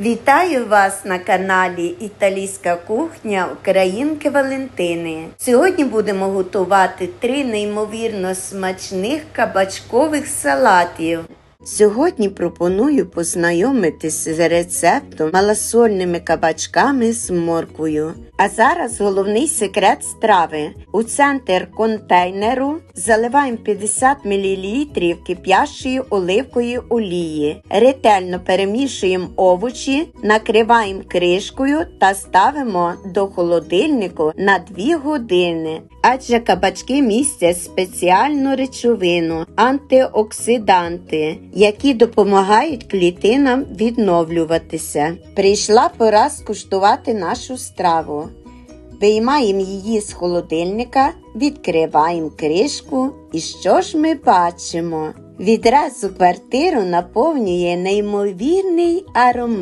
Вітаю вас на каналі Італійська кухня Українки Валентини. Сьогодні будемо готувати три неймовірно смачних кабачкових салатів. Сьогодні пропоную познайомитись з рецептом малосольними кабачками з морквою. А зараз головний секрет страви. У центр контейнеру заливаємо 50 мл кип'ящої оливкової олії. Ретельно перемішуємо овочі, накриваємо кришкою та ставимо до холодильнику на 2 години. Адже кабачки містять спеціальну речовину антиоксиданти, які допомагають клітинам відновлюватися. Прийшла пора скуштувати нашу страву. Виймаємо її з холодильника, відкриваємо кришку і що ж ми бачимо? Відразу квартиру наповнює неймовірний аромат.